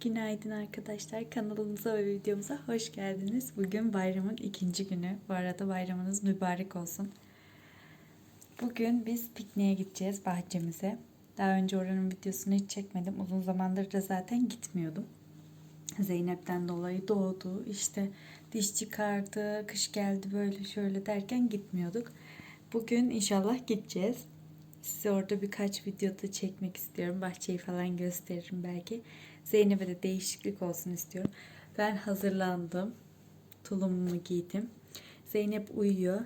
Günaydın arkadaşlar. Kanalımıza ve videomuza hoş geldiniz. Bugün bayramın ikinci günü. Bu arada bayramınız mübarek olsun. Bugün biz pikniğe gideceğiz bahçemize. Daha önce oranın videosunu hiç çekmedim. Uzun zamandır da zaten gitmiyordum. Zeynep'ten dolayı doğdu. İşte diş çıkardı, kış geldi böyle şöyle derken gitmiyorduk. Bugün inşallah gideceğiz. Size orada birkaç videoda çekmek istiyorum. Bahçeyi falan gösteririm belki. Zeynep'e de değişiklik olsun istiyorum. Ben hazırlandım. Tulumumu giydim. Zeynep uyuyor.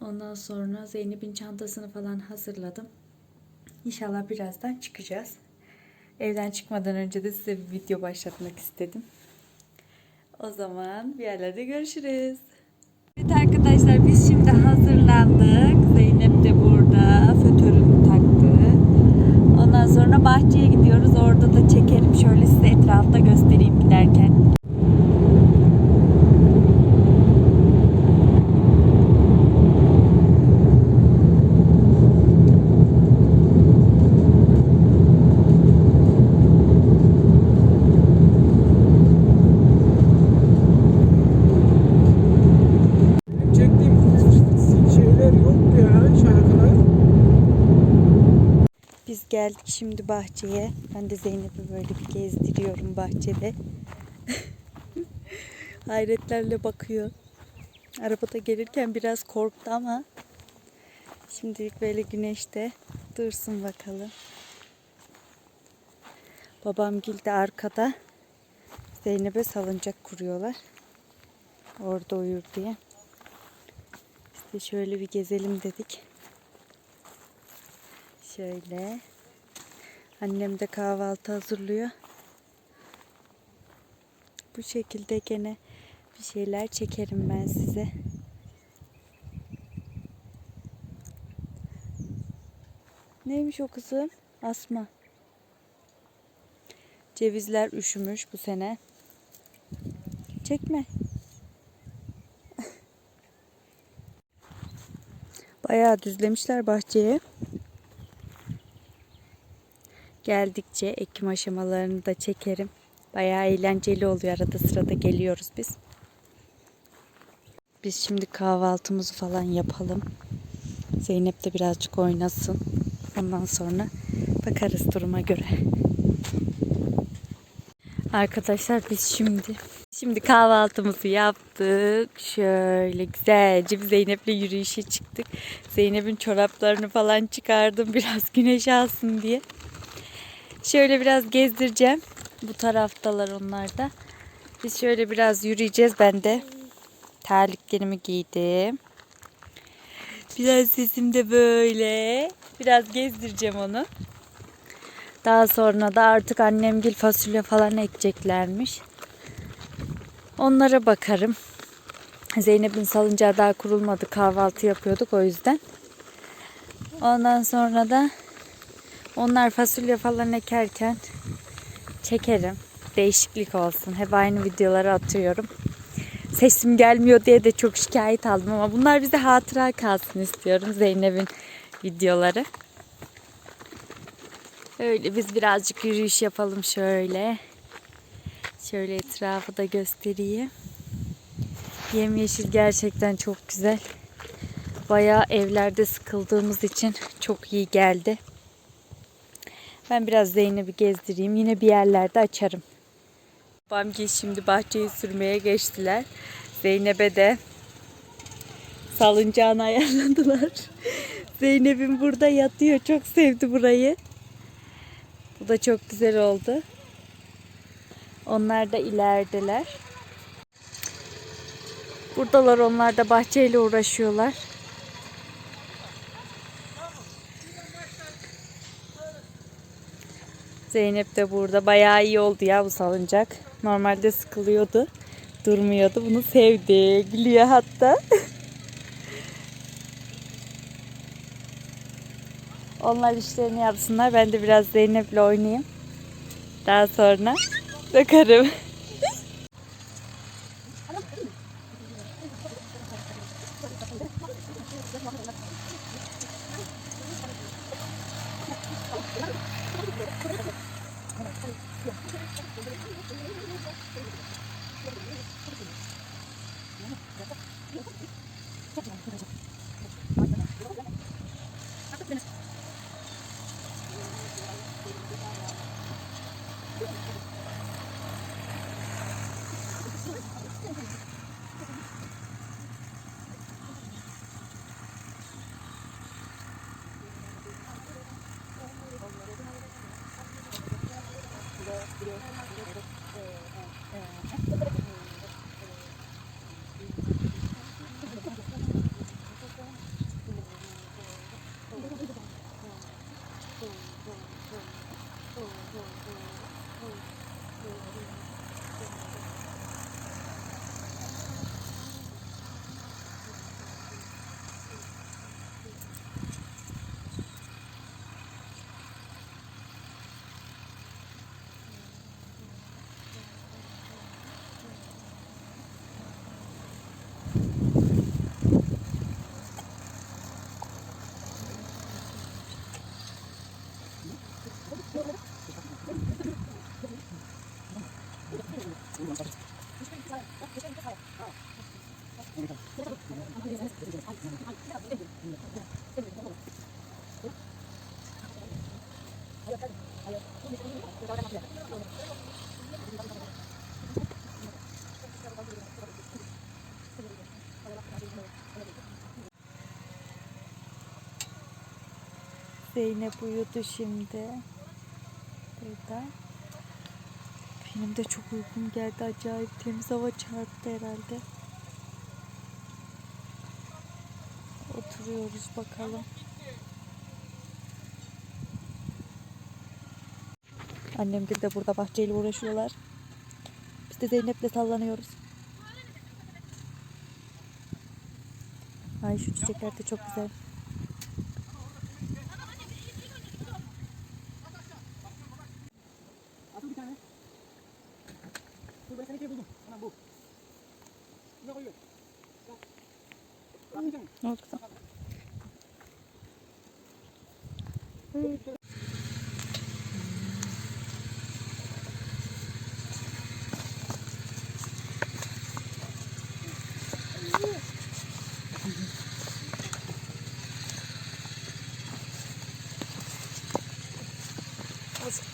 Ondan sonra Zeynep'in çantasını falan hazırladım. İnşallah birazdan çıkacağız. Evden çıkmadan önce de size bir video başlatmak istedim. O zaman bir yerlerde görüşürüz. Evet arkadaşlar biz şimdi hazırlandık. Zeynep de burada fötörünü taktı. Ondan sonra bahçeye gidiyoruz. Orada da çekerim. Şöyle size etrafta göstereyim giderken. Çektiğim şeyler yok ya şarkılar. Biz geldik şimdi bahçeye. Ben de Zeynep'i böyle bir gezdiriyorum bahçede. Hayretlerle bakıyor. Arabada gelirken biraz korktu ama şimdilik böyle güneşte dursun bakalım. Babam de arkada Zeynep'e salıncak kuruyorlar. Orada uyur diye. İşte şöyle bir gezelim dedik. Şöyle. Annem de kahvaltı hazırlıyor. Bu şekilde gene bir şeyler çekerim ben size. Neymiş o kızım? Asma. Cevizler üşümüş bu sene. Çekme. Bayağı düzlemişler bahçeye. Geldikçe ekim aşamalarını da çekerim. Bayağı eğlenceli oluyor. Arada sırada geliyoruz biz. Biz şimdi kahvaltımızı falan yapalım. Zeynep de birazcık oynasın. Ondan sonra bakarız duruma göre. Arkadaşlar biz şimdi şimdi kahvaltımızı yaptık. Şöyle güzelce bir Zeynep'le yürüyüşe çıktık. Zeynep'in çoraplarını falan çıkardım biraz güneş alsın diye. Şöyle biraz gezdireceğim. Bu taraftalar onlar da. Biz şöyle biraz yürüyeceğiz. Ben de terliklerimi giydim. Biraz sesim de böyle. Biraz gezdireceğim onu. Daha sonra da artık annemgil fasulye falan ekeceklermiş. Onlara bakarım. Zeynep'in salıncağı daha kurulmadı. Kahvaltı yapıyorduk o yüzden. Ondan sonra da onlar fasulye falan ekerken çekerim. Değişiklik olsun. Hep aynı videoları atıyorum. Sesim gelmiyor diye de çok şikayet aldım ama bunlar bize hatıra kalsın istiyorum. Zeynep'in videoları. Öyle biz birazcık yürüyüş yapalım şöyle. Şöyle etrafı da göstereyim. Yemyeşil gerçekten çok güzel. Bayağı evlerde sıkıldığımız için çok iyi geldi. Ben biraz Zeynep'i gezdireyim. Yine bir yerlerde açarım. Babamgil şimdi bahçeyi sürmeye geçtiler. Zeynep'e de salıncağını ayarladılar. Zeynep'im burada yatıyor. Çok sevdi burayı. Bu da çok güzel oldu. Onlar da ilerideler. Buradalar onlar da bahçeyle uğraşıyorlar. Zeynep de burada. Bayağı iyi oldu ya bu salıncak. Normalde sıkılıyordu. Durmuyordu. Bunu sevdi. Gülüyor hatta. Onlar işlerini yapsınlar. Ben de biraz Zeynep'le oynayayım. Daha sonra bakarım. video. Zeynep uyudu şimdi. Burada. Benim de çok uykum geldi. Acayip temiz hava çarptı herhalde. Oturuyoruz bakalım. Annem de burada bahçeyle uğraşıyorlar. Biz de Zeynep'le sallanıyoruz. Ay şu çiçekler de çok güzel.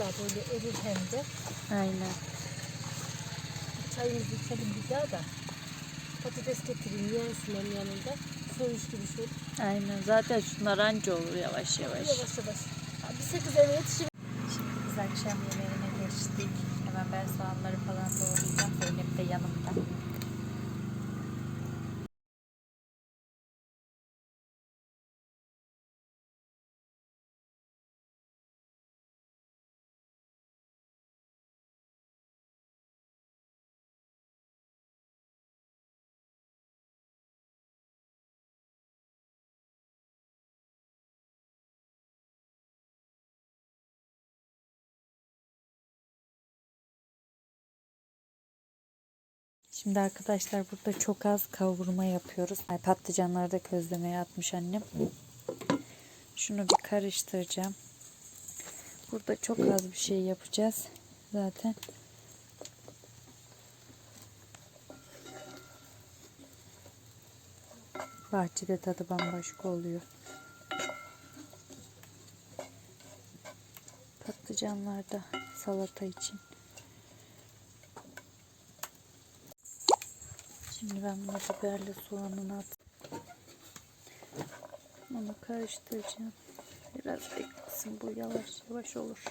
Daha böyle erir hem de. Aynen. Çayımızı içelim bir daha da. Patates getireyim yensin yanında. Soğuşturuş olur. Aynen. Zaten şunlar anca olur yavaş yavaş. Yavaş yavaş. Bir sekiz eve yetişir. Şimdi biz akşam yemeğine geçtik. Hemen ben soğanları falan doğrayacağım. Zeynep de yanımda. Şimdi arkadaşlar burada çok az kavurma yapıyoruz. Ay, patlıcanları da közlemeye atmış annem. Şunu bir karıştıracağım. Burada çok az bir şey yapacağız. Zaten. Bahçede tadı bambaşka oluyor. Patlıcanlar da salata için. Şimdi ben bunu biberle soğanını at. Onu karıştıracağım. Biraz beklesin bu yavaş yavaş olur.